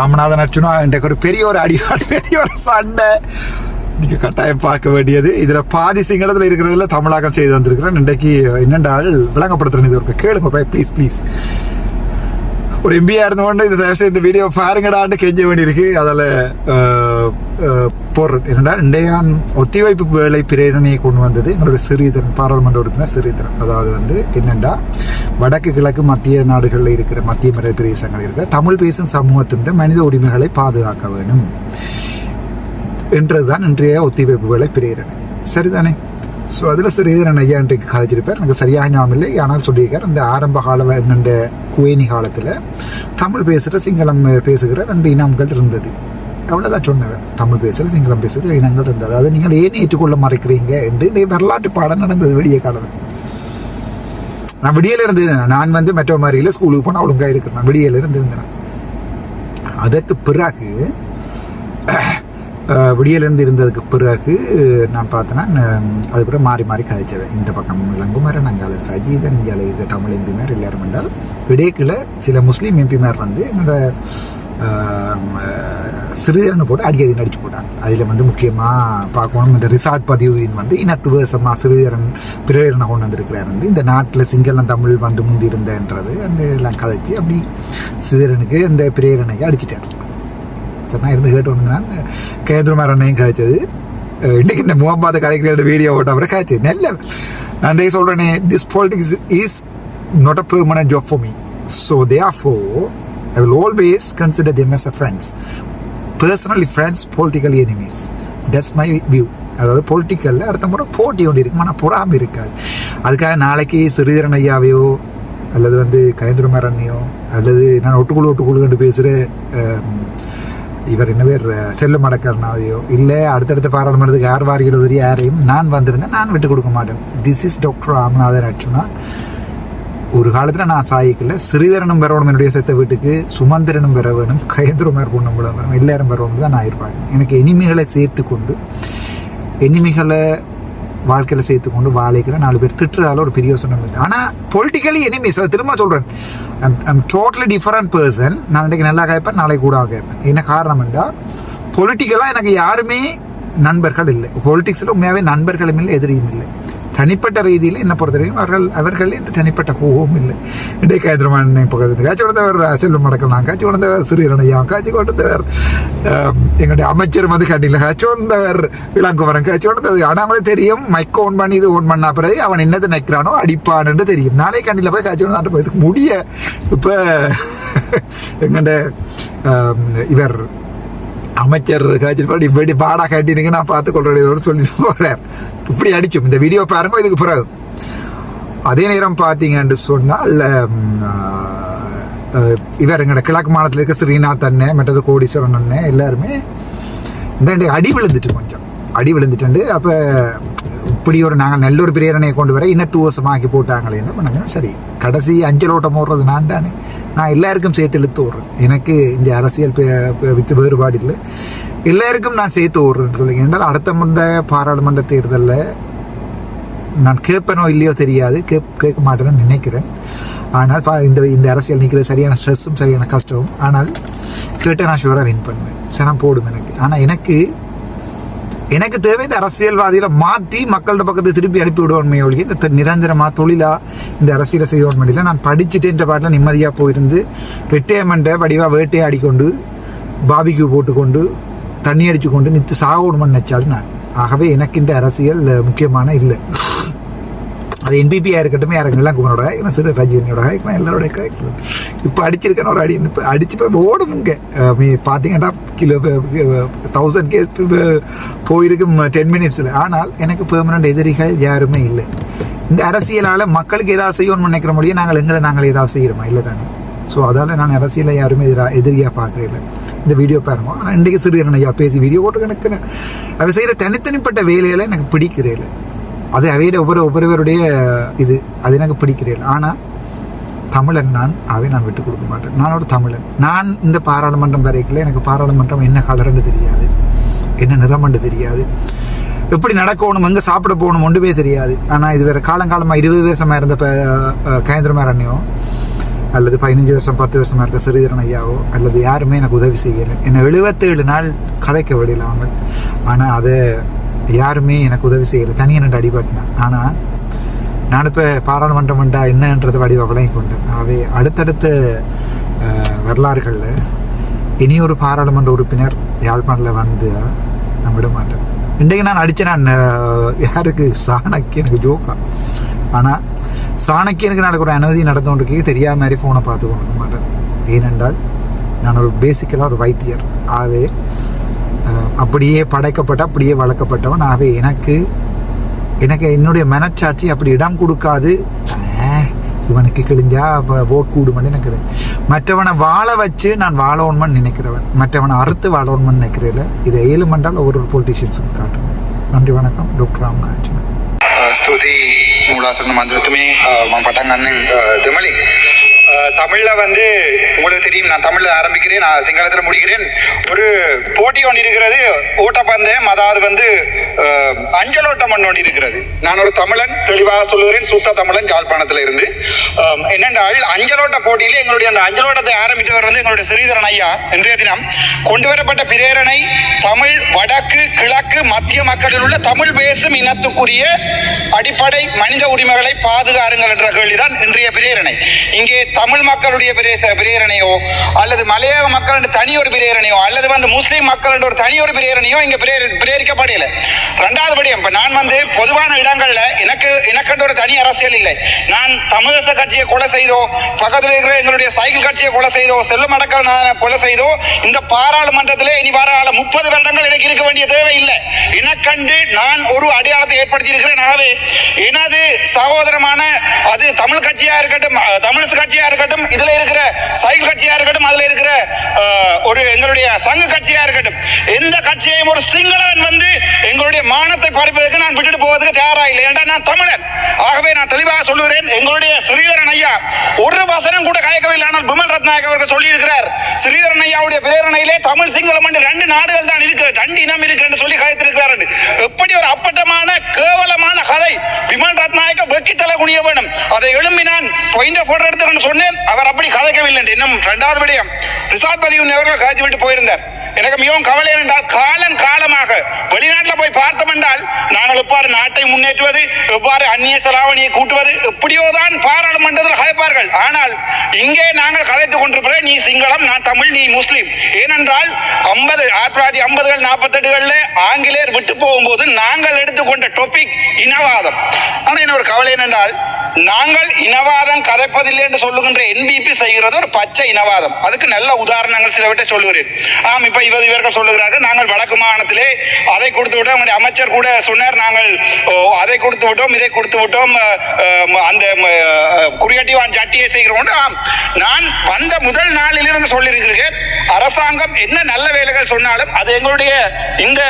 ராமநாதன் அர்ஜுனா இன்றைக்கு ஒரு பெரிய ஒரு அடிவாடு பெரிய ஒரு சண்டை. நீங்க கட்டாயம் பார்க்க வேண்டியது. இதில் பாதி சிங்களத்தில் இருக்கிறதுல தமிழாக்கம் செய்து வந்திருக்கிறேன் இன்றைக்கு என்னென்றால் விளங்கப்படுத்துறேன். இது ஒரு கேளுங்க பாய் ப்ளீஸ் ப்ளீஸ் ஒரு எம்பியா இருந்தவொண்டு இந்த தயவுசெய்து இந்த வீடியோ பாருங்கடான்னு கெஞ்ச வேண்டியிருக்கு. அதில் போடுறேன். என்னடா இண்டையான் ஒத்திவைப்பு வேலை பிரேரணையை கொண்டு வந்தது. எங்களுடைய சிறிதரன் பாராளுமன்ற உறுப்பினர் சிறிதரன். அதாவது வந்து என்னென்னா வடக்கு கிழக்கு மத்திய நாடுகளில் இருக்கிற மத்திய மறை பிரதேசங்கள் இருக்கிற தமிழ் பேசும் சமூகத்தினுடைய மனித உரிமைகளை பாதுகாக்க வேண்டும். என்றதுதான் இன்றைய ஒத்திவைப்பு வேலை பிரேரணை. சரிதானே? ஸோ அதில் சிறிதரன் ஐயா இன்றைக்கு கதைச்சிருப்பார். எனக்கு சரியாக ஞாபகம் இல்லை. ஆனால் சொல்லியிருக்கார் அந்த ஆரம்ப கால எங்கண்ட குவேனி காலத்தில் தமிழ் பேசுகிற சிங்களம் பேசுகிற ரெண்டு இனங்கள் இருந்தது. அவ்வளோதான் சொன்னவன் தமிழ் பேசுகிற சிங்களம் பேசுகிற இனங்கள் இருந்தது. அதை நீங்கள் ஏன் ஏற்றுக்கொள்ள மறைக்கிறீங்க என்று வரலாற்று பாடம் நடந்தது விடிய காலம். நான் விடியல இருந்தேன். நான் வந்து மற்ற மாதிரியில் ஸ்கூலுக்கு போனால் ஒழுங்காக இருக்கிறேன். நான் விடியல இருந்திருந்தேன் அதற்கு பிறகு விடியலேருந்து இருந்ததுக்கு பிறகு நான் பார்த்தேன்னா அதுக்கப்புறம் மாறி மாறி கதைச்சவன் இந்த பக்கம் இளங்குமாரன் அங்கால ரஜீவன் இங்கே இருக்கிற தமிழ் எம்பிமார் எல்லாரும் என்றால் விடேக்கில் சில முஸ்லீம் எம்பிமார் வந்து என்னோட சிறுதரனை போட்டு அடிக்கடி நடிச்சு போட்டாங்க. அதில் வந்து முக்கியமாக பார்க்கணும் இந்த ரிசாத் பதியுதீன் வந்து இனத்துவசமாக சிறுதரன் பிரேரணை கொண்டு வந்திருக்கிறார் வந்து இந்த நாட்டில் சிங்களம் தமிழ் வந்து முந்தி இருந்தன்றது அந்த எல்லாம் கதைச்சு அப்படி சிறுதரனுக்கு அந்த பிரேரணைக்கு அடிச்சிட்டார். சரி நான் இருந்து கேட்டு வந்தேன் கேந்திரமார் அண்ணையும் காய்ச்சது அஹ் இன்னைக்கு இந்த முகம்பாத கதைகளோட வீடியோ ஓட்ட அப்புறம் காய்ச்சது நல்ல நான் இன்றைக்கு சொல்கிறேனே this politics is not a permanent job for me so they are foe I will always consider the as a friends personally friends political enemies that's my view அதாவது பொலிட்டிக்கலில் அடுத்த முறை போட்டி ஒன்று இருக்கும் ஆனால் பொறாமல் இருக்காது அதுக்காக நாளைக்கு சிறிதரன் ஐயாவையோ அல்லது வந்து கயந்திரமாரண்ணையோ அல்லது நான் ஒட்டுக்குழு ஒட்டுக்குழு கண்டு பேசுகிற இவர் என்ன பேர் செல்ல மடக்கர்னாவையோ இல்லை அடுத்தடுத்த பாராளுமன்றத்துக்கு யார் வாரிகள் உதவி யாரையும் நான் வந்திருந்தேன் நான் விட்டு கொடுக்க மாட்டேன். This is doctor Ramanathan Archuna ஒரு காலத்தில் நான் சாயிக்கல சிறிதரனும் வரணும் என்னுடைய செத்த வீட்டுக்கு சுமந்திரனும் வர வேணும் கயந்திரமார் பொண்ணும் கூட வேணும் எல்லாரும் வரணும் தான் நான் இருப்பாங்க எனக்கு இனிமைகளை சேர்த்து கொண்டு இனிமைகளை வாழ்க்கையில் சேர்த்து கொண்டு வாழைக்கிற நாலு பேர் திட்டுறதால ஒரு பெரிய யோசனை இல்லை ஆனால் பொலிட்டிக்கலி எனிமிஸ் அதை திரும்ப சொல்கிறேன் ஐம் டோட்டலி டிஃப்ரெண்ட் பர்சன் நான் இன்றைக்கு நல்லா கேட்பேன் நாளைக்கு கூட கேட்பேன். என்ன காரணம் என்றால் பொலிட்டிக்கலாக எனக்கு யாருமே நண்பர்கள் இல்லை. பொலிட்டிக்ஸில் உண்மையாகவே நண்பர்களும் இல்லை எதிரியும் இல்லை. தனிப்பட்ட ரீதியில் என்ன பொறுத்தவரைக்கும் அவர்கள் அவர்கள் இந்த தனிப்பட்ட கோபம் இல்லை. இன்றைக்கு கயந்திரமான பக்கத்து காட்சி கொடுத்தவர் செல்வம் மடக்கலாம் காட்சி கொடுத்தவர் சிறியரணையா காட்சி கொடுத்தவர் அஹ், எங்களுடைய அமைச்சர் வந்து காட்டியில் காட்சி கொடுத்தவர் இளங்குமரன் காட்சி கொடுத்தது ஆனால் தெரியும். மைக் ஓன் பண்ணி இது ஓன் பண்ண பிறகு அவன் என்னது நினைக்கிறானோ அடிப்பான்னு தெரியும். நாளை கண்டியில் போய் காட்சி கொடுத்தாட்டு போய் முடிய இப்போ எங்கள்ட இவர் அமைச்சர் காய்ச்சல் இப்படி பாடா காட்டினீங்க நான் பார்த்து கொள்றதோடு சொல்லி போகிறேன் இப்படி அடிச்சோம். இந்த வீடியோ பாருங்க இதுக்கு பிறகு. அதே நேரம் பார்த்தீங்கன்னு சொன்னால் இவர் எங்களோட கிழக்கு மாநிலத்தில் இருக்க ஸ்ரீநாத் அண்ணன் மற்றது கோடீஸ்வரன் அண்ணன் எல்லாருமே இந்த அடி விழுந்துட்டு கொஞ்சம். அடி விழுந்துட்டு அப்போ இப்படி ஒரு நாங்கள் நல்ல ஒரு பிரேரணையை கொண்டு வர இனத்துவசமாக்கி போட்டாங்களே என்ன பண்ணாங்க சரி கடைசி அஞ்சல் ஓட்டம் ஓடுறது நான் தானே. நான் எல்லாருக்கும் சேர்த்து இழுத்து ஓடுறேன். எனக்கு இந்த அரசியல் வித்து வேறுபாடு இல்லை. எல்லாருக்கும் நான் சேர்த்து ஓடுறேன் சொல்லுங்க. என்றால் அடுத்த மன்ற பாராளுமன்ற தேர்தலில் நான் கேட்பேனோ இல்லையோ தெரியாது. கேப் கேட்க மாட்டேன்னு நினைக்கிறேன். ஆனால் இந்த இந்த அரசியல் நிற்கிற சரியான ஸ்ட்ரெஸ்ஸும் சரியான கஷ்டமும். ஆனால் கேட்டால் நான் ஷூராக வின் பண்ணுவேன். சனம் போடும் எனக்கு. ஆனால் எனக்கு எனக்கு தேவை இந்த அரசியல்வாதிகளை மாற்றி மக்களோட பக்கத்தை திருப்பி அனுப்பி விடுவோமே ஒழிய இந்த நிரந்தரமாக தொழிலாக இந்த அரசியலை செய்வோம் முடியல நான் படிச்சுட்டேன்ற பாட்டில் நிம்மதியாக போயிருந்து ரிட்டையர்மெண்ட்டை வடிவாக வேட்டையாடிக்கொண்டு பாபிக்கு போட்டுக்கொண்டு தண்ணி அடித்து கொண்டு நித்து சாகணும்னு நினைச்சாலும் நான். ஆகவே எனக்கு இந்த அரசியல் முக்கியமான இல்லை. அது என்பிபியாக இருக்கட்டும் யாருங்கெல்லாம் குமரோட காய்க்கணும் சிறு ராஜீவனோட காய்க்கணும் எல்லாரோட காய்க்கணும் இப்போ அடிச்சிருக்கேன் ஒரு அடி இப்போ அடிச்சு இப்போ ஓடுமுங்க பார்த்தீங்கன்னா கிலோ தௌசண்ட் கேஸ் போயிருக்கும் டென் மினிட்ஸில் ஆனால் எனக்கு பெர்மனண்ட் எதிரிகள் யாருமே இல்லை. இந்த அரசியலால் மக்களுக்கு ஏதாவது செய்யணும்னு நினைக்கிற முடியும் நாங்கள் எங்களை நாங்கள் ஏதாவது செய்கிறோமா இல்லை தானே? ஸோ அதால் நான் அரசியலை யாருமே எதிராக எதிரியாக பார்க்குறேன் இந்த வீடியோ பாருங்க. ஆனால் இன்றைக்கு சிறுகரன் ஐயா பேசி வீடியோ போட்டு எனக்கு அவை செய்கிற தனித்தனிப்பட்ட வேலைகளை எனக்கு பிடிக்கிறேன் அது அவையோட ஒவ்வொரு ஒவ்வொருவருடைய இது. அது எனக்கு பிடிக்கிறேன் ஆனால் தமிழன் நான் அவை நான் விட்டு கொடுக்க மாட்டேன். நான் ஒரு தமிழன். நான் இந்த பாராளுமன்றம் வரைக்கல எனக்கு பாராளுமன்றம் என்ன கலர்னு தெரியாது. என்ன நிறமண்டு தெரியாது. எப்படி நடக்கணும் எங்கே சாப்பிட போகணும் ஒன்றுமே தெரியாது. ஆனால் இது வேறு காலங்காலமாக இருபது வருஷமாக இருந்த இப்போ கயந்திரமாரண்யம் அல்லது பதினஞ்சு வருஷம் பத்து வருஷமாக இருக்க சிறுதரன் ஐயாவோ அல்லது யாருமே எனக்கு உதவி செய்யலை. என்னை எழுபத்தேழு நாள் கதைக்க விடல அவங்க ஆனால் அதை யாருமே எனக்கு உதவி செய்யலை. தனியாக ரெண்டு அடிபட்டினேன். ஆனால் நான் இப்போ பாராளுமன்றம்ண்டா என்னன்றது வடிவ விளங்கி கொண்டேன். அவை அடுத்தடுத்த வரலாறுகளில் இனி ஒரு பாராளுமன்ற உறுப்பினர் யாழ்ப்பாணத்தில் வந்து நான் விட மாட்டேன். இன்றைக்கு நான் அடித்தேன் நான் யாருக்கு? யாருக்கு சாணக்கியனுக்கு ஜோக்கா. ஆனால் சாணக்கியனுக்கு நடக்கிற அனுமதி நடந்து கொண்டிருக்கே தெரியாத மாதிரி ஃபோனை பார்த்து கொண்டு மாட்டேன் ஏனென்றால் நான் ஒரு பேசிக்கலாக ஒரு வைத்தியர். ஆகவே அப்படியே படைக்கப்பட்ட அப்படியே வளர்க்கப்பட்டவன் ஆகவே எனக்கு எனக்கு என்னுடைய மனச்சாட்சி அப்படி இடம் கொடுக்காது. இவனுக்கு கிழிஞ்சா ஓட் கூடுமன்னு எனக்கு மற்றவனை வாழ வச்சு நான் வாழணும்னு நினைக்கிறவன். மற்றவனை அறுத்து வாழணும்னு நினைக்கிறதில்ல இதை ஏழுமண்டால் ஒவ்வொரு பொலிட்டீஷியன்ஸுக்கு காட்டுவேன். நன்றி வணக்கம். டாக்டர் ராமநாதன். මූලාසරණ මන්දිරතුමේ මම පටන් ගන්න දෙමළෙක්. தமிழில் வந்து உங்களுக்கு தெரியும் நான் தமிழில் ஆரம்பிக்கிறேன் நான் சிங்களத்தில் முடிக்கிறேன். ஒரு போட்டி ஒன்று இருக்கிறது ஓட்டப்பந்தயம் அதாவது வந்து அஞ்சலோட்டம் ஒன்று ஒன்று இருக்கிறது. நான் ஒரு தமிழன் தெளிவாக சொல்லுகிறேன் சுத்த தமிழன் யாழ்ப்பாணத்தில் இருந்து. என்னென்றால் அஞ்சலோட்ட போட்டியில் எங்களுடைய அந்த அஞ்சலோட்டத்தை ஆரம்பித்தவர் வந்து எங்களுடைய ஸ்ரீதரன் ஐயா. இன்றைய தினம் கொண்டு வரப்பட்ட பிரேரணை தமிழ் வடக்கு கிழக்கு மத்திய மக்களில் உள்ள தமிழ் பேசும் இனத்துக்குரிய அடிப்படை மனித உரிமைகளை பாதுகாருங்கள் என்ற கேள்விதான் இன்றைய பிரேரணை. இங்கே தமிழ் மக்களுடைய பிரேச பிரேரணையோ அல்லது மலையாள மக்கள் தனி ஒரு பிரேரணையோ அல்லது வந்து முஸ்லீம் மக்கள் ஒரு தனி ஒரு பிரேரணையோ இங்க பிரேரிக்கப்படையில ரெண்டாவது படியம். இப்ப நான் வந்து பொதுவான இடங்கள்ல எனக்கு எனக்கு ஒரு தனி அரசியல் இல்லை. நான் தமிழச கட்சியை கொலை செய்தோ பக்கத்தில் இருக்கிற எங்களுடைய சைக்கிள் கட்சியை கொலை செய்தோ செல்லும் அடக்கல் நான் கொலை செய்தோ இந்த பாராளுமன்றத்திலே இனி வர முப்பது வருடங்கள் எனக்கு இருக்க வேண்டிய தேவை இல்லை. எனக்கண்டு நான் ஒரு அடையாளத்தை ஏற்படுத்தி இருக்கிறேன் ஆகவே எனது சகோதரமான அது தமிழ் கட்சியா இருக்கட்டும் தமிழ் கட்சியா இருக்கட்டும் இருக்கட்டும் இதுல இருக்கிற சைக்கிள் கட்சியா இருக்கட்டும் அதுல இருக்கிற ஒரு எங்களுடைய சங்க கட்சியா இருக்கட்டும் எந்த கட்சியையும் ஒரு சிங்களவன் வந்து எங்களுடைய மானத்தை பறிப்பதற்கு நான் விட்டுட்டு போவதற்கு தயாரா இல்லை. ஏன்டா நான் தமிழன். ஆகவே நான் தெளிவாக சொல்லுகிறேன் எங்களுடைய ஸ்ரீதரன் ஐயா ஒரு வசனம் கூட கயக்கவில்லை ஆனால் பிமல் ரத்நாயக் அவர்கள் சொல்லியிருக்கிறார் ஸ்ரீதரன் ஐயாவுடைய பிரேரணையிலே தமிழ் சிங்களம் என்று ரெண்டு நாடுகள் தான் இருக்கு ரெண்டு இனம் இருக்கு என்று சொல்லி கயத்திருக்கிறார் எப்படி ஒரு அப்பட்டமான கேவலமான கதை பிமல் ரத்நாயக்க வெக்கி தலை குனிய வேண்டும்? அதை எழும்பினான் பாயிண்ட் போட்டோ எடுத்து சொன்னேன். அவர் அப்படி கதைக்கவில்லை என்று. இன்னும் இரண்டாவது விடயம் ரிசார்ட் பதிவு அவர்கள் கதைச்சு விட்டு போயிருந்தார். எனக்கு மிகவும் கவலை என்றால் காலம் காலமாக வெளிநாட்டில் போய் பார்த்தோம் என்றால் நாங்கள் எவ்வாறு நாட்டை முன்னேற்றுவது எவ்வாறு அந்நிய செலாவணியை கூட்டுவது எப்படியோ தான் பாராளுமன்றத்தில் கதைப்பார்கள் ஆனால் இங்கே நாங்கள் கதைத்துக் கொண்டிருக்கிறோம் நீ சிங்களம் நான் தமிழ் நீ முஸ்லீம். ஏனென்றால் ஐம்பது ஆயிரத்தி தொள்ளாயிரத்தி ஐம்பதுகள் நாற்பத்தெட்டுகளில் ஆங்கிலேயர் விட்டு போகும்போது நாங்கள் எடுத்துக்கொண்ட டொபிக் இனவாதம். ஆனால் என்ன ஒரு கவலை என்னென்றால் நாங்கள் இனவாதம் கதைப்பதில்லை என்று சொல்லுகின்ற என்பிபி செய்கிறது ஒரு பச்சை இனவாதம். அதுக்கு நல்ல உதாரணங்கள் சிலவற்றை சொல்லுகிறேன். ஆம் இப்ப இவர் இவர்கள் சொல்லுகிறார்கள் நாங்கள் வடக்கு மாகாணத்திலே அதை கொடுத்து விட்டோம். அமைச்சர் கூட சொன்னார் நாங்கள் ஓ, அதை கொடுத்து விட்டோம் இதை கொடுத்து விட்டோம் அந்த குறியட்டிவான் ஜட்டியை செய்கிறோம். ஆம் நான் வந்த முதல் நாளிலிருந்து சொல்லியிருக்கிறேன் அரசாங்கம் என்ன நல்ல வேலைகள் சொன்னாலும் அது எங்களுடைய இந்த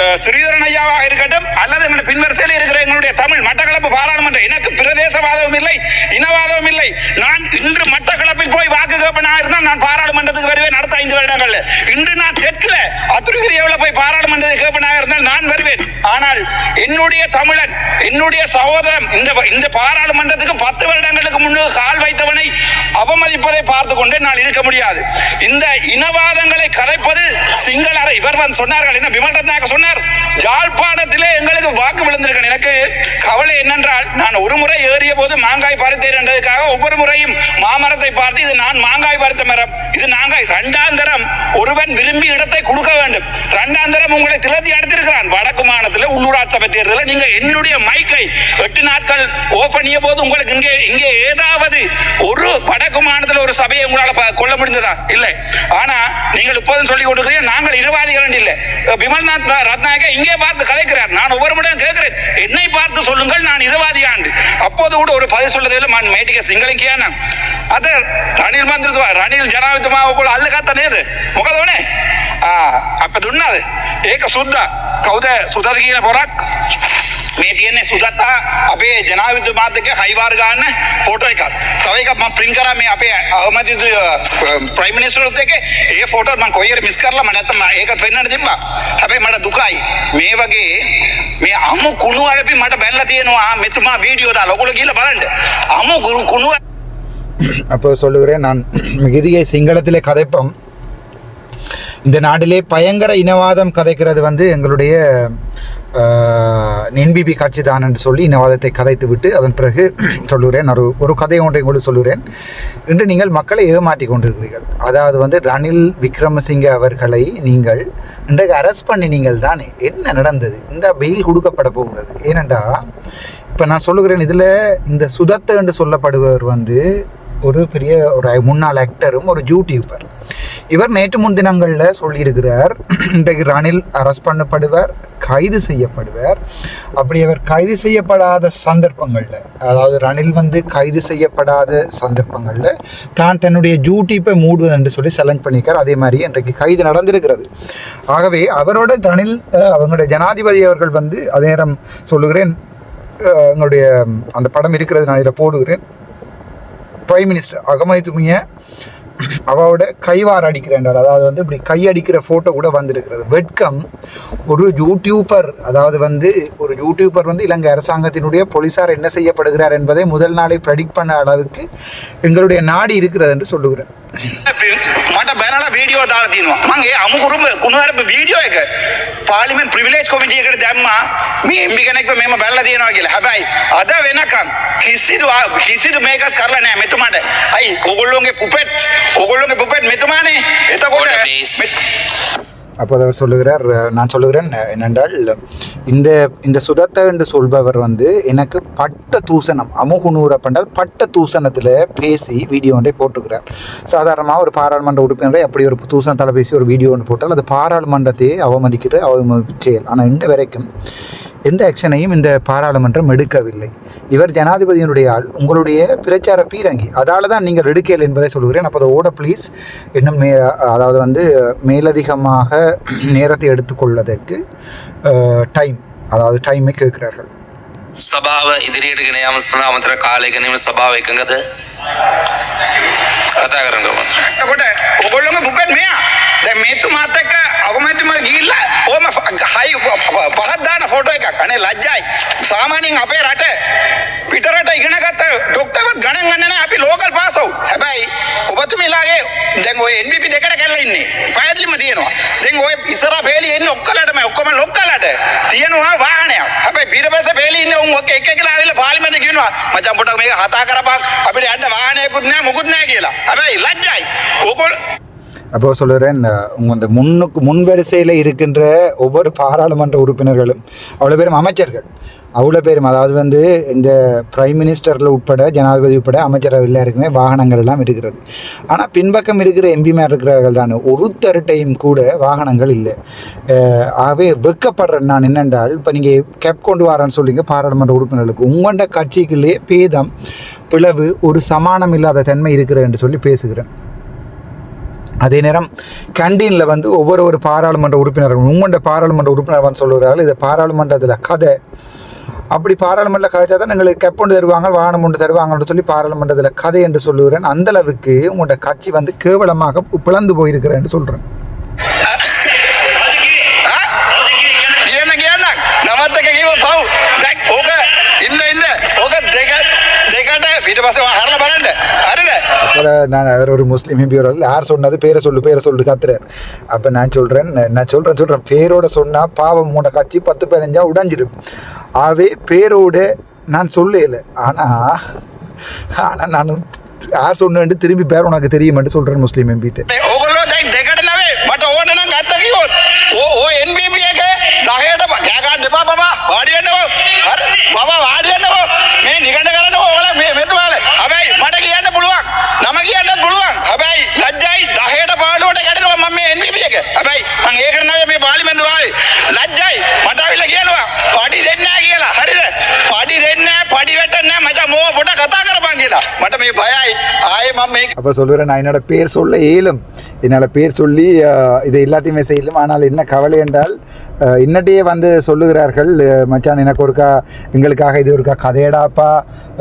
அஹ், ஸ்ரீதரன் ஐயாவாக இருக்கட்டும் அல்லது எங்களுடைய பின்வரிசையில் இருக்கிற எங்களுடைய தமிழ் மட்டக்களப்பு பாராளுமன்றம். எனக்கு பிரதேசவாதமும் இல்லை இனவாதமும் இல்லை. நான் இன்று மட்டக்களப்பில் போய் வாக்கு கேட்பனாக இருந்தால் நான் பாராளுமன்றத்துக்கு வருவேன் அடுத்த ஐந்து வருடங்கள்ல. இன்று நான் தெற்குல அத்துருகிரியாவில் போய் பாராளுமன்றத்துக்கு கேப்பனாக இருந்தால் நான் வருவேன். ஆனால் என்னுடைய தமிழன் என்னுடைய சகோதரன் இந்த இந்த பாராளுமன்றத்துக்கு பத்து வருடங்களுக்கு முன்னுக்கு கால் வைத்தவனை அவமதிப்பதை பார்த்து கொண்டு நான் இருக்க முடியாது. இந்த இனவாதங்களை கதைப்பது சிங்கள அறை இவர் வந்து சொன்னார்கள் என்ன விமல் சொன்னார். யாழ்ப்பாணத்திலே எங்களுக்கு வாக்கு விழுந்திருக்கேன் எனக்கு கவலை என்னென்றால் நான் ஒரு முறை ஏறிய போது மாங்காய் பறித்தேன் என்றதுக்காக ஒவ்வொரு முறையும் மாமரத்தை பார்த்து இது நான் மாங்காய் பறித்த மரம் இது நாங்காய் இரண்டாம் தரம் ஒருவன் விரும்பி இடத்தை கொடுக்க வேண்டும். வேண்டும். இரண்டாம் தரம் உங்களை திருத்தி அடுத்திருக்கிறான். வடக்கு மாநிலத்தில் உள்ளூராட்சபை தேர்தலில் நீங்கள் என்னுடைய மைக்கை எட்டு நாட்கள் ஓஃப் போது உங்களுக்கு இங்கே இங்கே ஏதாவது ஒரு வடக்கு மாநிலத்தில் ஒரு சபையை உங்களால் கொள்ள முடிந்ததா? இல்லை. ஆனால் நீங்கள் இப்போதும் சொல்லிக் கொண்டிருக்கிறீங்க நாங்கள் இனவாதிகள் இல்லை. விமல்நாத் ரத்நாயகா இங்கே பார்த்து கலைக்கிறார் நான் ஒவ்வொரு முறையும் கேட்கிறேன். என்னை பார்த்து சொல்லுங்கள் நான் இதுவாதி ஆண்டு. அப்போது கூட ஒரு பதில் சொல்லதில் நான் மேட்டிக்க சிங்களிக்கியான அது ரணில் ಮಂತ್ರಿದ್ವಾ ரணில் ಜನ ಆಯ್ತು ಮಾ ಒಬ್ಬಳು ಅಲ್ಲಿ ಕಾತಾನೇದು ಮುಖದವನೇ අප දුන්නාද? ඒක සුද්දා. කවුද සුදත් කියන පොරක්? මේ තියෙන්නේ සුදත්තා අපේ ජනාධිපතිතුමාත් එක්ක හයිවාර ගන්න ෆෝටෝ එකක්. තව එකක් මම print කරා මේ අපේ අහමදි ප්‍රයිම් මිනිස්ටර්ත් එක්ක ඒ ෆෝටෝ මම කොහේරි මිස් කරලා මම නැත්තම් ඒක පෙන්වන්න තිබ්බා. හැබැයි මට දුකයි. මේ වගේ මේ අමු කුණු අරපි මට බැලලා තියෙනවා මෙතුමා වීඩියෝ දාලා ඔයගොල්ලෝ ගිහලා බලන්න. අමු කුණු அப்போ சொல்லுகிறேன் நான் மிகுதியை சிங்களத்திலே கதைப்போம் இந்த நாட்டிலே பயங்கர இனவாதம் கதைக்கிறது வந்து எங்களுடைய என்பிபி கட்சி தான் என்று சொல்லி இனவாதத்தை கதைத்து விட்டு அதன் பிறகு சொல்லுகிறேன். ஒரு ஒரு கதை ஒன்றை கூட சொல்லுகிறேன். இன்று நீங்கள் மக்களை ஏமாற்றி கொண்டிருக்கிறீர்கள். அதாவது வந்து ரணில் விக்ரமசிங்க அவர்களை நீங்கள் இன்றைக்கு அரெஸ்ட் பண்ணினீங்கள் தானே? என்ன நடந்தது? இந்த வெயில் கொடுக்கப்பட போகிறது. ஏனென்றா இப்போ நான் சொல்லுகிறேன் இதில் இந்த சுதத்தை என்று சொல்லப்படுபவர் வந்து ஒரு பெரிய ஒரு முன்னாள் ஆக்டரும் ஒரு யூடியூபர் இவர் நேற்று முன்தினங்களில் சொல்லியிருக்கிறார் இன்றைக்கு ரணில் அரஸ்ட் பண்ணப்படுவார் கைது செய்யப்படுவார். அப்படி அவர் கைது செய்யப்படாத சந்தர்ப்பங்களில் அதாவது ரணில் வந்து கைது செய்யப்படாத சந்தர்ப்பங்களில் தான் தன்னுடைய டியூட்டிப்பை மூடுவது என்று சொல்லி சேலஞ்ச் பண்ணியிருக்கார். அதே மாதிரி இன்றைக்கு கைது நடந்திருக்கிறது. ஆகவே அவரோட ரணில் அவங்களுடைய ஜனாதிபதி அவர்கள் வந்து அதே நேரம் சொல்லுகிறேன் எங்களுடைய அந்த படம் இருக்கிறது நான் இதில் போடுகிறேன். பிரைம் மினிஸ்டர் அகமது துமியை அவளோட கைவார் அடிக்கிறேன்றார். அதாவது வந்து இப்படி கை அடிக்கிற ஃபோட்டோ கூட வந்திருக்கிறது. வெட்கம் ஒரு யூடியூபர் அதாவது வந்து ஒரு யூடியூபர் வந்து இலங்கை அரசாங்கத்தினுடைய போலீசார் என்ன செய்யப்படுகிறார் என்பதை முதல் நாளை ப்ரெடிக்ட் பண்ண அளவுக்கு எங்களுடைய நாடு இருக்கிறது என்று சொல்லுகிறேன். බැනලා වීඩියෝ දාලා තියෙනවා මං ඒ අමුකුරුම කුණුහරුප වීඩියෝ එක පාර්ලිමේන්තු ප්‍රිවිලේජ් කොමිටි එකට දැම්මා මේ එම්බි කෙනෙක්ව මෙහෙම බැලලා තියෙනවා කියලා හැබැයි අද වෙනකම් කිසිදු ආ- කිසිදු මේකත් කරලා නැහැ මෙතුමාට අයි ඔගොල්ලෝගේ පුපෙට් ඔගොල්ලෝගේ පුපෙට් මෙතුමානේ එතකොට Order, please. මෙත්- அப்போது அவர் சொல்லுகிறார் அஹ், நான் சொல்லுகிறேன் அஹ், என்னென்றால் இந்த இந்த சுதத்த என்று சொல்பவர் வந்து எனக்கு பட்ட தூசணம் அமுகுனூர் அப்படின்றால் பட்ட தூசணத்தில் பேசி வீடியோ ஒன்றை போட்டுக்கிறார். சாதாரணமாக ஒரு பாராளுமன்ற உறுப்பினரை அப்படி ஒரு தூசணத்தால் பேசி ஒரு வீடியோ ஒன்று போட்டால் அது பாராளுமன்றத்தையே அவமதிக்கிற அவமதி செயல். ஆனால் இந்த வரைக்கும் எந்த ஆக்ஷனையும் இந்த பாராளுமன்றம் எடுக்கவில்லை. இவர் ஜனாதிபதியினுடைய ஆள் உங்களுடைய பிரச்சார பீரங்கி. அதால் தான் நீங்கள் எடுக்கல் என்பதை சொல்கிறேன் அப்போ ஓட ப்ளீஸ் இன்னும் மே அதாவது வந்து மேலதிகமாக நேரத்தை எடுத்துக்கொள்வதற்கு டைம் அதாவது டைமை கேட்கிறார்கள். சபாவை இதிரியடுகிணையாமஸ்தான் காலை கனிமல் சபாவை கங்கது කාලය ගැනීම සභාව එකඟද කතා කරන්න ඕන. එතකොට ඔගොල්ලොගේ පුපෙට් මෙයා. දැන් මේතුමාත් එක්ක අගමැතිතුමා ගිහිල්ලා ඕම හයි පහත් දාන ෆොටෝ එකක්. අනේ ලැජ්ජයි. සාමාන්‍යයෙන් අපේ රට පිටරට ඉගෙන ගත්ත ඩොක්ටර්වත් ගණන් ගන්න නැහැ. අපි ලෝකල් පාස් අවුට් හැබැයි ඔබතුමීලාගේ දැන් ඔය NBP දෙකට කැල්ල ඉන්නේ. පැහැදිලිම තියෙනවා. දැන් ඔය ඉස්සර පෙළි එන්නේ ඔක්කොලටම. ඔක්කොම ලොක්කලට. තියෙනවා වාහනයක්. හැබැයි පිටපස්සේ පෙළි ඉන්නේ උන් ඔක එක එකලා ආවිල්ලා පාර්ලිමේන්තේ කියනවා මචං පොඩක් මේක හතා කරපන්. අපිට යන්න වාහනයකුත් නැහැ මොකුත් නැහැ කියලා. ভাই লাগ যায় ওপর அப்போ சொல்லுறேன் உங்கள் இந்த முன்னுக்கு முன் வரிசையில் இருக்கின்ற ஒவ்வொரு பாராளுமன்ற உறுப்பினர்களும் அவ்வளோ பேரும் அமைச்சர்கள். அவ்வளோ பேரும் அதாவது வந்து இந்த பிரைம் மினிஸ்டரில் உட்பட ஜனாதிபதி உட்பட அமைச்சரவை எல்லாருக்குமே வாகனங்கள் எல்லாம் இருக்கிறது. ஆனால் பின்பக்கம் இருக்கிற எம்பிமார் இருக்கிறார்கள் தான் ஒருத்தருட்டையும் கூட வாகனங்கள் இல்லை. ஆகவே வெக்கப்படுறேன் நான் என்னென்றால் இப்போ நீங்கள் கேப் கொண்டு வரேன்னு சொல்லிங்க பாராளுமன்ற உறுப்பினர்களுக்கு. உங்களோட கட்சிக்குள்ளே பேதம் பிளவு ஒரு சமானம் இல்லாத தன்மை இருக்கிறது என்று சொல்லி பேசுகிறேன். அதே நேரம் கேண்டீனில் வந்து ஒவ்வொரு ஒரு பாராளுமன்ற உறுப்பினர்கள் உங்கண்ட பாராளுமன்ற உறுப்பினர் வந்து சொல்கிறார்கள் இது பாராளுமன்றத்தில் கதை. அப்படி பாராளுமன்ற கதைச்சா தான் எங்களுக்கு கெப் தருவாங்க வாகனம் ஒன்று தருவாங்கன்னு சொல்லி பாராளுமன்றத்தில் கதை என்று சொல்லுகிறேன். அந்த அளவுக்கு உங்களோட கட்சி வந்து கேவலமாக பிளந்து போயிருக்கிறேன் என்று சொல்கிறேன் இல்ல இல்ல കേട്ടെ വീട്ടു நான் அவர் ஒரு முஸ்லீம் எம்பி யார் சொன்னது? பேரை சொல்லு பேரை சொல்லு கத்துறாரு அப்போ நான் சொல்கிறேன் நான் சொல்கிறேன் சொல்கிறேன் பேரோட சொன்னால் பாவம் மூட காட்சி பத்து பதினஞ்சா உடைஞ்சிடும் ஆகவே பேரோட நான் சொல்லல. ஆனால் ஆனால் நான் யார் சொன்னேன் திரும்பி பேர் உனக்கு தெரியுமென்று சொல்கிறேன் முஸ்லீம் எம்பிட்டு. பாபா வாடி என்னவோ. பாபா வாடி என்னவோ. நீ நிகழ்ந்த කිව්වොත් ඕ ඕ NBP එක 10ට කෑ ගන්න එපා බබා වාඩි වෙන්නකෝ හරි බබා වාඩි වෙන්නකෝ මේ නිකණ්ඩ කරන්නකෝ ඔයාලා මේ මෙතුමාල හැබැයි මට කියන්න පුළුවන් නම කියන්නත් පුළුවන් හැබැයි ලැජ්ජයි 10ට 15ට කැඩෙනවා මම මේ NBP එක හැබැයි මං ඒකට නවේ මේ පාර්ලිමේන්තුව ආවේ ලැජ්ජයි මට අවිල්ලා කියනවා පඩි දෙන්නේ නැහැ කියලා හරිද පඩි දෙන්නේ නැහැ පඩි වැටෙන්නේ නැහැ මචං මෝ පොඩ කතා කරපන් කියලා මට මේ බයයි ආයේ මම මේක அப்போ சொல்லுறேன் நான் என்னோட பேர் சொல்ல இயலும் என்னால் பேர் சொல்லி இதை எல்லாத்தையுமே செய்யலும். ஆனால் என்ன கவலை என்றால் இன்னட்டையே வந்து சொல்லுகிறார்கள் மச்சான் எனக்கு ஒருக்கா எங்களுக்காக இது ஒருக்கா கதையடாப்பா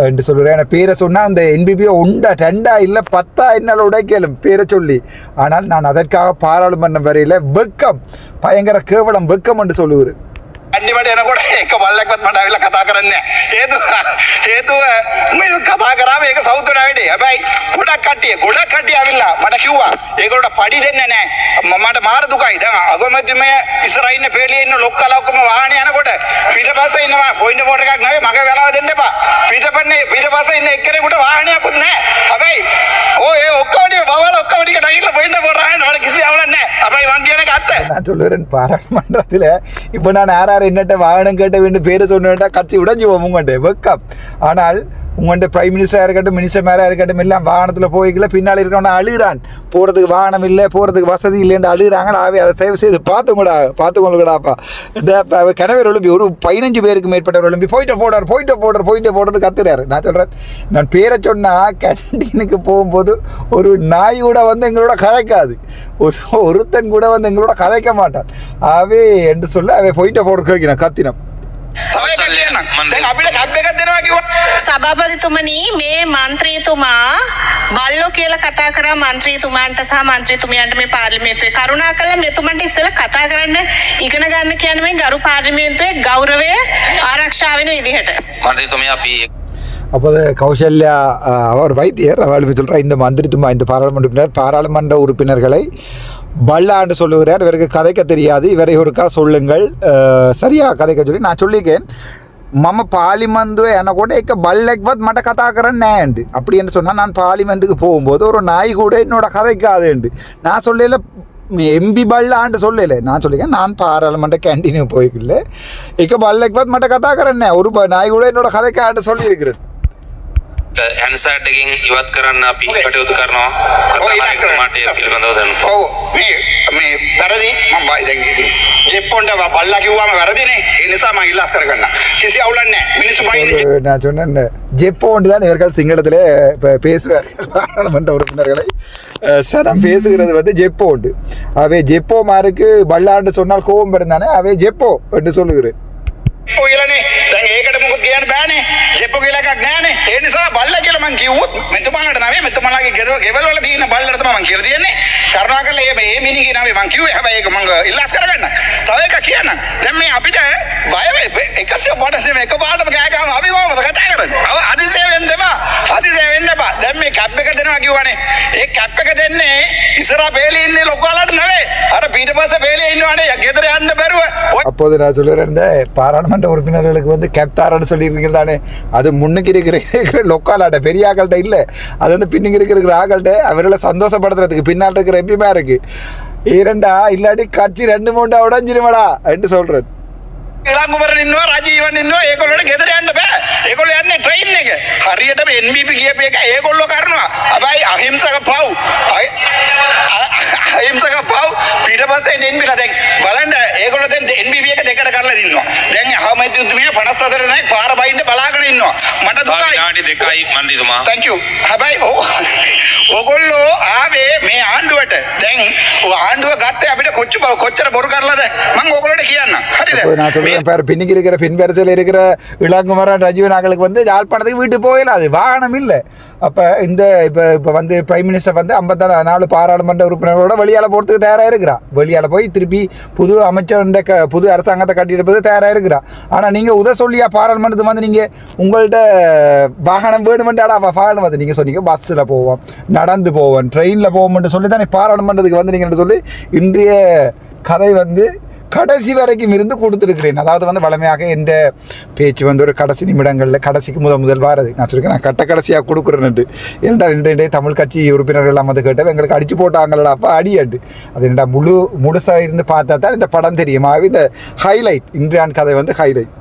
என்று சொல்லுகிறேன் என பேரை சொன்னால் அந்த என்பிபிஓ உண்டா ரெண்டா இல்லை பத்தா என்னால் உடைக்கலும் பேரை சொல்லி. ஆனால் நான் அதற்காக பாராளுமன்றம் வரையில் வெக்கம் பயங்கர கேவலம் வெக்கம் என்று சொல்லுகிறேன். අන්ඩිමට එනකොට එක බල්ලක්වත් මට ඇවිල්ලා කතා කරන්නේ නැහැ. හේතුව හේතුව මේ කතා කරාම ඒක සෞතුන වැඩේ. හැබැයි ගොඩක් කට්ටිය ගොඩක් කට්ටිය ඇවිල්ලා මට කිව්වා ඒගොල්ලෝ පඩි දෙන්නේ නැහැ. මම මට මාර දුකයි. දැන් අගමැතිමය ඉස්සරහින් ඉන්න පෙළියේ ඉන්න ලොක්කලා ඔක්කොම වාහනේ යනකොට පිටපස්සේ ඉන්නවා පොයින්ට් බෝඩ් එකක් නැවේ මගේ වෙලාව දෙන්න එපා. පිටපන්නේ පිටපස්සේ ඉන්න එක්කෙනෙකුට වාහනයක්වත් නැහැ. හැබැයි ඕ ඒ ඔක්කොම බවල ඔක්කොම ටික නැගිටලා පොයින්ට් வார்த்தை நான் சொல்லுவேன் பாராளுமன்றத்தில் இப்போ நான் யார் யார் என்னட்ட வாகனம் கேட்ட வேண்டும் பேரை சொன்னேன்டா கட்சி உடஞ்சி போவோம் உங்கள்கிட்ட வெக்கம். ஆனால் உங்கள்கிட்ட பிரைம் மினிஸ்டராக இருக்கட்டும் மினிஸ்டர் இருக்கட்டும் எல்லாம் வாகனத்தில் போய்க்கல பின்னால் இருக்கவன அழுகிறான். போகிறதுக்கு வாகனம் இல்லை போகிறதுக்கு வசதி இல்லைன்னு அழுகிறாங்க. ஆவே அதை தயவு செய்து பார்த்துக்கூடா பார்த்துக்கொள்ளுங்கடாப்பா இந்த கணவர் எழும்பி ஒரு பதினஞ்சு பேருக்கு மேற்பட்டவர் எழும்பி போயிட்டு போடார் போயிட்டு போடுற போயிட்டு போடுறது கத்துறாரு. நான் சொல்கிறேன் நான் பேரை சொன்னால் கேன்டீனுக்கு போகும்போது ஒரு நாய் கூட வந்து எங்களோட கதைக்காது. ஒரு ஒருத்தன் கூட வந்து எங்களோட கதைக்க மாட்டான். அவே என்று சொல்ல அவை போயிட்டு போடுற கேட்கிறேன் கத்தினான் එකක් කියන්නම්. දැන් අපිට කැබ් එකක් දෙනවා කිව්වා. සභාපතිතුමනි මේ මන්ත්‍රීතුමා බල්ලෝ කියලා කතා කරා මන්ත්‍රීතුමාන්ට සහ මන්ත්‍රීතුමියන්ට මේ පාර්ලිමේන්තුවේ කරුණා කළා මෙතුමන්ට ඉස්සෙල්ලා කතා කරන්න ඉගෙන ගන්න කියන්නේ මේ ගරු පාර්ලිමේන්තුවේ ගෞරවය ආරක්ෂා වෙන විදිහට. මන්ත්‍රීතුමිය අපි அப்போது கௌசல்யா அஹ், அவர் வைத்தியர் அவள் சொல்கிறார் இந்த மந்திரித்துமா இந்த பாராளுமன்ற உறுப்பினர் பாராளுமன்ற உறுப்பினர்களை பல்லாண்டு சொல்லுகிறார் இவருக்கு கதைக்க தெரியாது இவரை ஒருக்கா சொல்லுங்கள் அஹ், சரியா கதைக்க சொல்லி நான் சொல்லிக்கேன் මම පාලිමන්දුව යනකොට එක බල්ලෙක්වත් මට කතා කරන්න නෑන්ඩ அப்படின்ட்டு சொன்னால் நான் பாலிமந்துக்கு போகும்போது ஒரு நாய் கூட என்னோட கதைக்காதேண்டு நான் சொல்லல எம்பி பல்லான்ட்டு சொல்லல நான் சொல்லிக்கேன் நான் பாராளுமன்ற கேன்டீனுக்கு போய்க்கல இக்க பல்லைக்கு பார்த்து மட்டும் கதா கரண்ணே ஒரு நாய் கூட என்னோட கதைக்கான்ட்டு சொல்லியிருக்கிறேன் හැන්සර්ට් එකෙන් ඉවත් කරන්න අපි Okay. කටයුතු කරනවා ඔව්, ඉලක්ක කරන්න. කතානායකතුමාට ඒ පිළිබඳව දැන් ඔව් මේ මේ වැරදි මම බයි දැන් ඉතින් ජෙප්පොන්ට බල්ලා කිව්වම වැරදිනේ. ඒ නිසා මම ඉල්ලාස් කරගන්න. කිසි අවුලක් නැහැ. මිනිස්සු බයින්නේ ஒரு- நான் சொன்னேன் ஜெப்போண்டு தான் இவர்கள் சிங்களத்தில் இப்போ பேசுவார்கள் பாராளுமன்ற உறுப்பினர்களை அஹ், சனம் பேசுகிறது வந்து ஜெப்போண்டு அவை ஜெப்போமாருக்கு பல்லாண்டு சொன்னால் கோபம் இருந்தானே அவை ஜெப்போ என்று சொல்லுகிறேன் ජෙප්පෝ කියලානේ. දැන් ඒකට මොකද කියන්න බෑනේ. ජෙප්පෝ කියලා එකක් නැහැනේ. ඒ නිසා බල්ලා කියලා මං කිව්වොත් මෙතුමාලට නෑ මෙතුමාලගේ ගෙදර ගෙවල් වල තියෙන බල්ලට තමයි මං කියලා තියෙන්නේ. කරුණාකරලා මේ මේ මිනිහගේ නම මං කිව්වේ. හැබැයි ඒක මං ඉල්ලාස් කරගන්න. තව එකක් කියන්නම්. දැන් මේ අපිට බය වෙයි. 150 එක පාටම කෑ ගහම අපි කොහමද කතා කරන්නේ? අව අදිසේ වෙන්න එපා. අදිසේ වෙන්න එපා. දැන් මේ කැප් එක දෙනවා කිව්වනේ. ඒ කැප් එක දෙන්නේ ඉස්සරහා බේලේ ඉන්නේ ලොක්කාලට නෙවෙයි. අර පිටපස්සේ බේලේ ඉන්නවනේ. ගෙදර යන්න බැරුව. ඔය அப்போது நான் சொல்லுகிறேன் இந்த பாராளுமன்ற உறுப்பினர்களுக்கு வந்து கேப்தாரன்னு சொல்லியிருக்கீங்க தானே அது முன்னுக்கு இருக்கிற இருக்கிற லொக்காலாட்ட பெரிய ஆக்கள்கிட்ட இல்லை அது வந்து பின்னுக்கு இருக்கிற ஆக்கள்கிட்ட அவர்களை சந்தோஷப்படுத்துறதுக்கு பின்னால் இருக்கிற எம்பிமா இருக்கு இரண்டா இல்லாட்டி கட்சி ரெண்டு மூண்டா உடஞ்சிருமடா என்று சொல்றேன் ඉලංගුවරන් ඉන්නවා රජීවන් ඉන්නවා ඒගොල්ලොන්ට ගෙදර යන්න බෑ ඒගොල්ලෝ යන්නේ ට්‍රේන් එක හරියටම NBP කියපු එක ඒගොල්ලෝ කරනවා හැබැයි අහිංසක පව් අහි- අ- අහිංසක පව් පිටපස්සේ NBP ලා දැන් බලන්න ඒගොල්ලෝ දැන් අහමැති උතුමිය 54 දෙනෙක් පාර බයින්ද බලාගෙන ඉන්නවා මට තව දුකයි විනාඩි දෙකයි මන්ත්‍රීතුමා thank you හැබැයි ඕ ඕගොල්ලෝ ආවේ මේ ආණ්ඩුවට දැන් ඔය ආණ්ඩුව ගත්තේ අපිට කොච්චර කොච්චර බොරු කරලාද මම ඕගොල්ලෝට කියන්නම් இப்போ நான் හරිද சொல்றேன் பாரு பின்னுக்கு இருக்கிற பின் வரிசையில் இருக்கிற இளங்குமரன் ரஜீவனாக்களுக்கு வந்து யாழ்ப்பாணத்துக்கு வீட்டு போயிடலாது வாகனம் இல்லை அப்போ இந்த இப்போ இப்போ வந்து பிரைம் மினிஸ்டர் வந்து ஐம்பத்தாறு நாலு பாராளுமன்ற உறுப்பினரோட வெளியால் போகிறதுக்கு தயாராக இருக்கிறா வெளியால் போய் திருப்பி புது அமைச்சருடைய க புது அரசாங்கத்தை கட்டியிருப்பது தயாராக இருக்கிறா ஆனால் நீங்கள் உத சொல்லியா பாராளுமன்றத்துக்கு வந்து நீங்கள் உங்கள்கிட்ட வாகனம் வேணுமென்றாடா வாகனம் வந்து நீங்கள் சொன்னீங்க. பஸ்ஸில் போவோம் நடந்து போவோம் ட்ரெயினில் போவோம்னு சொல்லி தானே பாராளுமன்றத்துக்கு வந்து நீங்கள் சொல்லி இன்றைய கதை வந்து கடைசி வரைக்கும் இருந்து கொடுத்துருக்கிறேன். அதாவது வந்து வளமையாக எந்த பேச்சு வந்து ஒரு கடைசி நிமிடங்களில் கடைசிக்கு முதல் முதல் வாரது. நான் சொல்லியிருக்கேன் நான் கட்ட கடைசியாக கொடுக்குறேன்ட்டு ஏன்டா ரெண்டு ரெண்டே தமிழ் கட்சி உறுப்பினர்கள் எல்லாம் வந்து கேட்டவங்க எங்களுக்கு அடிச்சு போட்டாங்களா அப்போ அடியாண்டு அது என்னடா முழு முழுசாக இருந்து பார்த்தா தான் இந்த படம் தெரியும். ஆகவே இந்த ஹைலைட் இன்றையான் கதை வந்து ஹைலைட்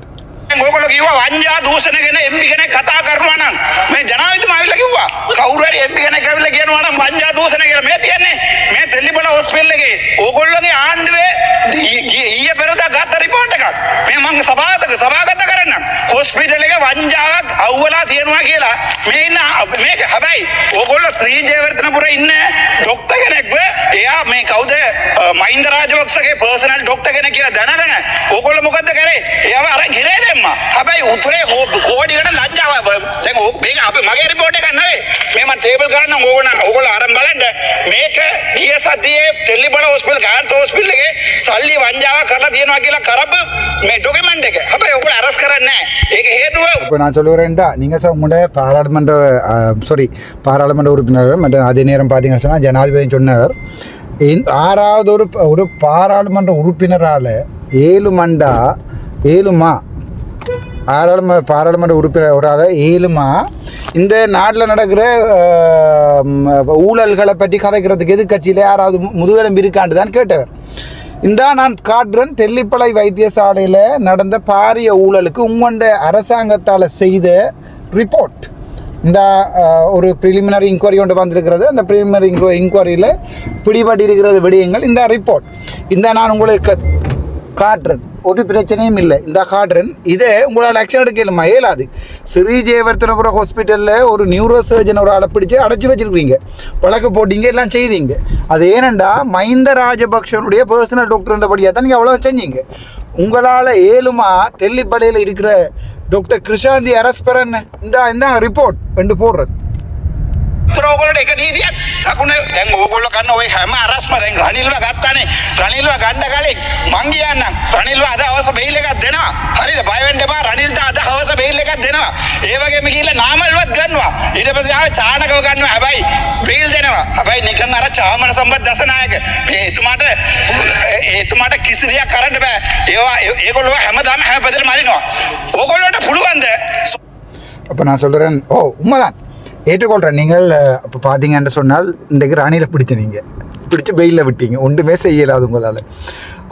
ඕගොල්ලෝ කිව්වා වංජා දූෂණ ගැන එම්පි කෙනෙක් කතා කරනවා නම්. මේ ජනාධිපතිතුමා ඇවිල්ලා කිව්වා. කවුරු හරි එම්පි කෙනෙක් ඇවිල්ලා කියනවා නම් වංජා දූෂණ කියලා. මේ තියන්නේ. මේ තෙල්ලිපල හොස්පිටල් එකේ ඕගොල්ලෝගේ ආණ්ඩුවේ ඊ- ඊ- ඊයේ පෙරදා ගත්ත රිපෝට් එකක්. මේ මම සභාගත සභාගත කරන්නම්. හොස්පිටල් එකේ වංජාවක් අවුවලා තියෙනවා කියලා. මේ ඉන්න අ- මේක හැබැයි ඕගොල්ලෝ ශ්‍රී ජයවර්ධනපුර ඉන්න ડોක්ටර් කෙනෙක්ව එයා මේ කවුද? අ, මහින්ද රාජපක්ෂගේ පර්සනල් ડોක්ටර් කෙනෙක් කියලා දැනගෙන ඕගොල්ලෝ ටේබල් කරන්න ඕගන ඔගොල්ලෝ අරන් බලන්න මේක ගිය සතියේ තෙල්ලිබල හොස්පිටල් කෑන්සර් හොස්පිටල් එකේ සල්ලි වංජාව කරලා තියෙනවා කියලා කරපු මේ ඩොකියුමන්ට් එක. හැබැයි ඔගොල්ලෝ අරස් කරන්නේ නැහැ. ඒක හේතුව இப்போ நான் சொல்லுகிறேன்டா நீங்கள் சொ உங்களோட பாராளுமன்ற சாரி பாராளுமன்ற உறுப்பினர் மற்றும் அதே நேரம் பார்த்தீங்கன்னு சொன்னால் ஜனாதிபதி சொன்னவர் இந்த ஆறாவது ஒரு ஒரு பாராளுமன்ற உறுப்பினரால் ஏழு மண்டா ஏழுமா ஆறாளும பாராளுமன்ற உறுப்பினர் ஒரு ஆள் ஏழுமா இந்த நாட்டில் நடக்கிற ஊழல்களை பற்றி கதைக்கிறதுக்கு எதிர்கட்சியில் யாராவது முதுகெலும்பு இருக்காண்டு தான் கேட்டவர். இந்த நான் காட்டுறேன் தெல்லிப்பளை வைத்தியசாலையில் நடந்த பாரிய ஊழலுக்கு உங்கண்ட அரசாங்கத்தால் செய்த ரிப்போர்ட். இந்த ஒரு ப்ரிலிமினரி இன்கொயரி ஒன்று வந்திருக்கிறது. அந்த ப்ரிலிமினரி இன்கொயரியில் பிடிபட்டிருக்கிறது விடயங்கள் இந்த ரிப்போர்ட். இந்த நான் உங்களுக்கு ஹார்ட்ரன் ஒரு பிரச்சனையும் இல்லை. இந்த ஹார்ட்ரன் இதே உங்களால் ஆக்ஷன் எடுக்கலுமா இயலாது. ஸ்ரீ ஜெயவர்த்தனபுரம் ஹாஸ்பிட்டலில் ஒரு நியூரோ சர்ஜன் ஒரு ஆளை பிடிச்சி அடைச்சி வச்சிருக்கீங்க. வழக்கு போட்டீங்க எல்லாம் செய்தீங்க. அது ஏனண்டா மஹிந்த ராஜபக்ஷனுடைய பர்சனல் டாக்டர்ன்றபடியாக தான் நீங்கள் அவ்வளோ செஞ்சீங்க. உங்களால் ஏழுமா தெல்லிப்படையில் இருக்கிற டாக்டர் கிருஷாந்தி அரஸ்பரன் இந்த இந்த ரிப்போர்ட் ரெண்டு போடுறேன் උත්තර ඕගොල්ලෝ එක නීතියක් දකුණ දැන් ඕගොල්ලෝ කරන ওই හැම අරස්ම දැන් රනිල්ව ගත්තානේ රනිල්ව ගන්න කලින් මං කියන්නම් රනිල්ව අද හවස බෙයිල් එකක් දෙනවා හරිද බය වෙන්න එපා රනිල්ට අද හවස බෙයිල් එකක් දෙනවා ඒ වගේම ගිහිල්ලා නාමල්වත් ගන්නවා ඊට පස්සේ ආවේ චානකව ගන්නවා හැබැයි බෙයිල් දෙනවා හැබැයි නිකන් අර චාමර සම්බත් දසනායක මේ එතුමාට එතුමාට කිසි දෙයක් කරන්න බෑ ඒවා ඒ- ඒගොල්ලෝ හැමදාම හැම පැත්තටම මරිනවා ඕගොල්ලෝට පුළුවන්ද அப்போ நான் சொல்கிறேன் ஓ உண்மைதான் ஏற்றுக்கொள்கிறேன் நீங்கள் அப்போ பார்த்தீங்கன்னு சொன்னால் இன்றைக்கு ராணியில் பிடிச்ச நீங்கள் பிடிச்சி வெயிலில் விட்டீங்க. ஒன்றுமே செய்யலாது உங்களால்.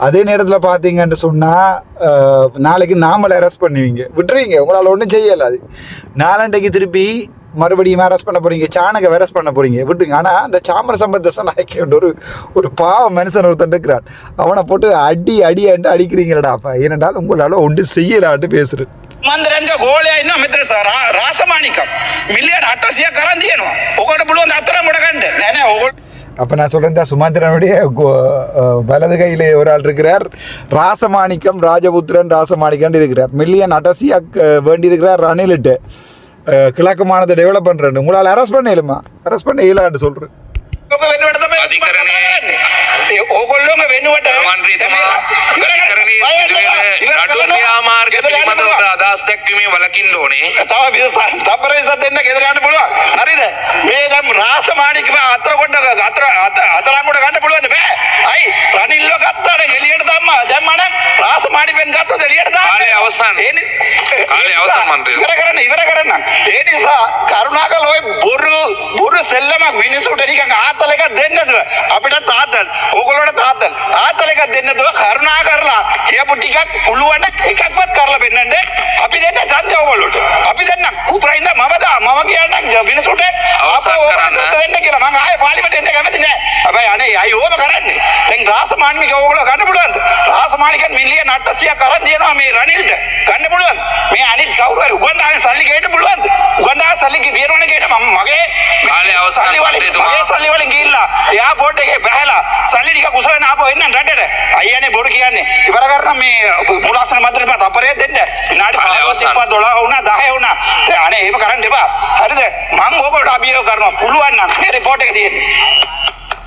அதே நேரத்தில் பார்த்தீங்கன்னு சொன்னால் நாளைக்கு நாமளை அரெஸ்ட் பண்ணுவீங்க. விட்டுருவீங்க உங்களால் ஒன்றும் செய்யலாது. நாலண்டைக்கு திருப்பி மறுபடியும் அரெஸ்ட் பண்ண போகிறீங்க சாணக அரெஸ்ட் பண்ண போகிறீங்க விட்டுருங்க. ஆனால் அந்த சாமர சம்பந்த நாய்க்கு ஒரு ஒரு பாவ மனுஷன் ஒருத்தன் இருக்கிறான். அவனை போட்டு அடி அடி அண்டு அடிக்கிறீங்களடா அப்பா ஏனென்றால் உங்களால் ஒன்றும் செய்யலான்ட்டு பேசுகிறேன் මන්දරන්ක ගෝලයා ඉන්න මෙතන සරා රාසමානිකම් මිලියන 800ක් කරන් තියෙනවා. ඔකට පුළුවන් අතරම ගොඩ ගන්න. නෑ නෑ ඕගොල්ලෝ அப்போ நான் சொல்கிறேன் இந்த சுமந்திரனுடைய கோ- அஹ் வலது கையில் ஒரு ஆள் இருக்கிறார் ராசமாணிக்கம் ராஜபுத்திரன் ராசமாணிக்கன் இருக்கிறார் மில்லியன் அடசியாக வேண்டியிருக்கிறார் ரணிலிட்டு அஹ் கிழக்கு மாநிலத்தை டெவலப் பண்ணுறேன் உங்களால் அரெஸ்ட் பண்ணலுமா அரெஸ்ட் பண்ண இயலான்னு சொல்கிறேன் ඒ ඕගොල්ලෝම වෙනුවට මන්ත්‍රීතුමා ඉවර කරන්න. අධිකරණයේ බය වෙන්න එපා. සිදුවෙන නඩු. ක්‍රියාමාර්ග පිළිබඳව. අදහස් දැක්වීමේ වලකින්න ඕනේ. තව තප්පර විසක් දෙන්න ගෙදර යන්න පුළුවන්. හරිද? මේ නම් රාසමානිකම අතර කොට අතර අත- අතරම් කොට ගන්න පුළුවන්ද බෑ. අයි රනිල්ව ගත්තාට එළියට දැම්මා. දැම්මා නම් රාසමානිකෙන් ගත්තොත් එළියට දාන්න. කාලය අවසන්. ඒ නි- කාලය ඒ අවසන් නිසා මන්ත්‍රී. ඉවර කරන්න ඉවර කරන්න. ඒ නිසා කරුණාකර ඔය බොරු බොරු සෙල්ලමක් මිනිසුන්ට නිකන් ආතල් එකක් දෙන්නද? අපිට තාත්තල්. ඕගොල්ලෝට තාත්තල්. තාත්තල් එකක් දෙන්නද? කරුණා කරලා කියපු ටිකක් පුළුවන් එකක්වත් කරලා පෙන්නන්න. අපි දෙන්න ඡන්දය ඕගොල්ලෝට. අපි දෙන්න උතුරින්ද මම දා මම කියන්න මිනිසුන්ට අවසන් අපෝ ඕකට කරන්න. දෙන්න කියලා මම ආයේ පාර්ලිමේන්තෙට එන්න කැමති නෑ. හැබැයි අනේ අයි ඕම කරන්නේ. දැන් රාසමානික ඕගොල්ලෝ ගන්න පුළුවන්ද? රාසමානිකන් මිලියන 800ක් අරන් දෙනවා මේ රනිල්ට. ගන්න පුළුවන්ද? මේ අනිත් කවුරු හරි උගන්ඩාගේ සල්ලි ගේන්න පුළුවන්ද? උගන්ඩාගේ සල්ලි දිනවනේ ගේන්න මම මගේ කාලය අවසන් සල්ලි වලින්. මගේ සල්ලි වලින් ගිහිල්ලා එයාපෝට් එකේ බහැලා සල්ලි ටික කුසගෙන ආපහු එන්න රටට. අයියානේ බොරු කියන්නේ. ඉවර කරන මේ මුලාසන මන්ත්‍රීතුමා තපරේ දෙන්න. විනාඩි කාලය 15 අවසන්. 12 වුණා 10 වුණා. දැන් අනේ එහෙම කරන්න එපා. හරිද? මං ඕගොල්ලෝ අභියෝග කරනවා. පුළුවන් නම් මේ රිපෝට් එක තියෙන්නේ.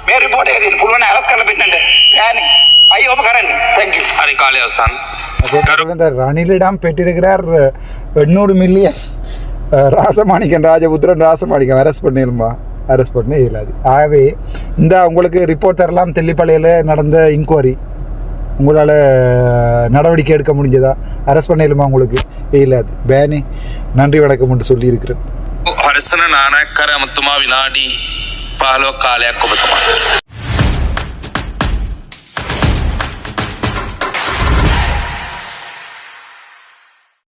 මේ රිපෝට් එක තියෙන්නේ. පුළුවන් නම් අරස් කරලා පෙන්නන්න. බෑනේ. ஐயோம் கரண் தேங்க்யூ ஹரி காளியாசான் இந்த ரணிலிடம் பெற்றிருக்கிறார் எண்ணூறு மில்லியன் ராசமாணிக்கன் ராஜபுத்திரன் ராசமாணிக்கன் அரெஸ்ட் பண்ணிடுமா அரெஸ்ட் பண்ண இயலாது. ஆகவே இந்த உங்களுக்கு ரிப்போர்ட் தரலாம் தெல்லிப்பாளையில் நடந்த இன்கொயரி உங்களால் நடவடிக்கை எடுக்க முடிஞ்சதா? அரெஸ்ட் பண்ணிடலுமா உங்களுக்கு? இயலாது. பேனி நன்றி வணக்கம் என்று சொல்லியிருக்கிறேன். ಹರಸನ ನಾನಕ್ಕರ மொத்தமாக வினாடி பாலோ ಕಾಲಯ ಕೊಬತಮ